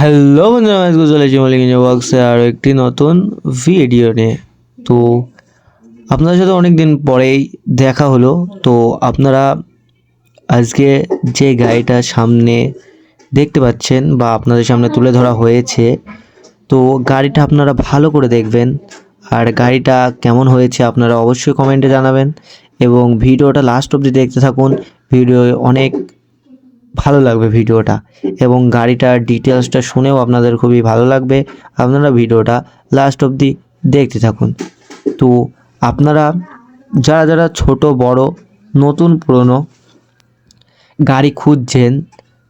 Hello বন্ধুরা আজকে বক্সে আরও একটি নতুন ভিডিও নিয়ে। তো আপনাদের সাথে অনেক দিন পরেই দেখা হলো। তো আপনারা আজকে যে গাড়িটা সামনে দেখতে পাচ্ছেন বা আপনাদের সামনে তুলে ধরা হয়েছে, তো গাড়িটা আপনারা ভালো করে দেখবেন। আর গাড়িটা কেমন হয়েছে আপনারা অবশ্যই কমেন্টে জানাবেন। এবং ভিডিওটা লাস্ট অবধি দেখতে থাকুন। ভিডিও অনেক ভালো লাগবে ভিডিওটা এবং গাড়িটার ডিটেলসটা শুনেও আপনাদের খুবই ভালো লাগবে। আপনারা ভিডিওটা লাস্ট অবধি দেখতে থাকুন। তো আপনারা, যারা যারা ছোট, বড়, নতুন, পুরনো গাড়ি খুঁজছেন,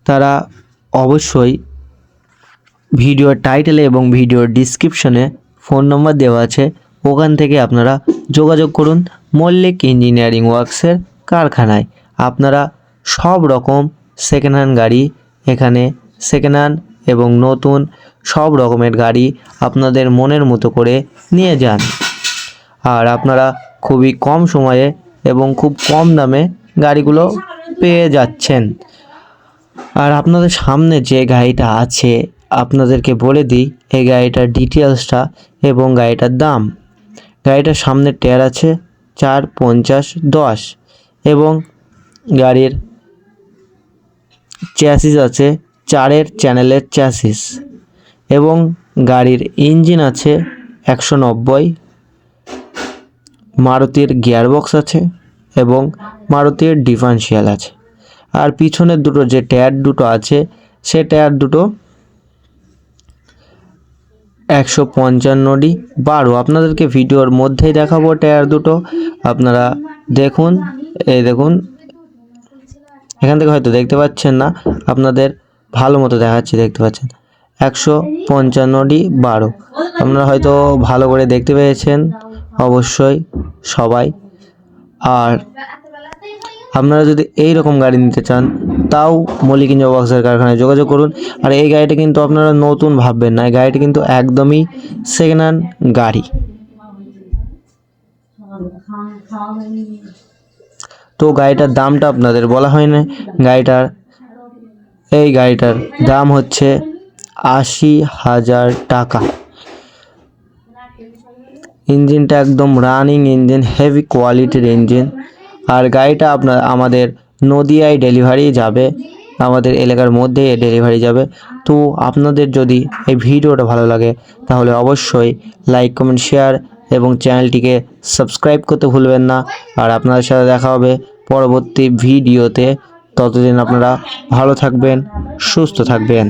তারা অবশ্যই ভিডিওর টাইটেলে এবং ভিডিওর ডিসক্রিপশনে ফোন নম্বর দেওয়া আছে। ওখান থেকে আপনারা যোগাযোগ করুন মল্লিক ইঞ্জিনিয়ারিং ওয়ার্কসের কারখানায়। আপনারা সব রকম সেকেন্ড হ্যান্ড গাড়ি, এখানে সেকেন্ড হ্যান্ড এবং নতুন সব রকমের গাড়ি আপনাদের মনের মতো করে নিয়ে যান। আর আপনারা খুবই কম সময়ে এবং খুব কম দামে গাড়িগুলো পেয়ে যাচ্ছেন। আর আপনাদের সামনে যে গাড়িটা আছে, আপনাদেরকে বলে দিই, এই গাড়িটার ডিটেলসটা এবং গাড়িটার দাম। গাড়িটার সামনের টায়ার আছে চার পঞ্চাশ দশ এবং গাড়ির চ্যাসিস আছে, চারের চ্যানেলের চ্যাসিস এবং গাড়ির ইঞ্জিন আছে একশো নব্বই, মারুতির গিয়ারবক্স আছে এবং মারুতির ডিফারেন্সিয়াল আছে। আর পিছনের দুটো যে টায়ার দুটো আছে, সে টায়ার দুটো একশো পঞ্চান্নটি বারো, আপনাদেরকে ভিডিওর মধ্যেই দেখাবো টায়ার দুটো। আপনারা দেখুন, এই দেখুন এখান থেকে হয়তো দেখতে পাচ্ছেন না, আপনাদের ভালো মতো দেখাচ্ছি, দেখতে পাচ্ছেন। একশো পঞ্চান্নটি বারো। আপনারা হয়তো ভালো করে দেখতে পেয়েছেন, অবশ্যই সবাই। আর আপনারা যদি এই রকম গাড়ি নিতে চান, তাও মলিক ইঞ্জা বক্সের কারখানায় যোগাযোগ করুন। আর এই গাড়িটা কিন্তু আপনারা নতুন ভাববেন না, এই গাড়িটা কিন্তু একদমই সেকেন্ড হ্যান্ড গাড়ি তো গাড়িটার দামটা আপনাদের বলা হয় না গাড়িটার, এই গাড়িটার দাম হচ্ছে আশি হাজার টাকা। ইঞ্জিনটা একদম রানিং ইঞ্জিন হেভি কোয়ালিটির ইঞ্জিন আর গাড়িটা আপনার, আমাদের নদিয়ায় ডেলিভারি যাবে। আমাদের এলাকার মধ্যে ডেলিভারি যাবে। তো আপনাদের যদি এই ভিডিওটা ভালো লাগে, তাহলে অবশ্যই লাইক কমেন্ট শেয়ার এবং চ্যানেলটিকে সাবস্ক্রাইব করতে ভুলবেন না। আর আপনাদের সাথে দেখা হবে পরবর্তী ভিডিওতে। ততদিন আপনারা ভালো থাকবেন সুস্থ থাকবেন।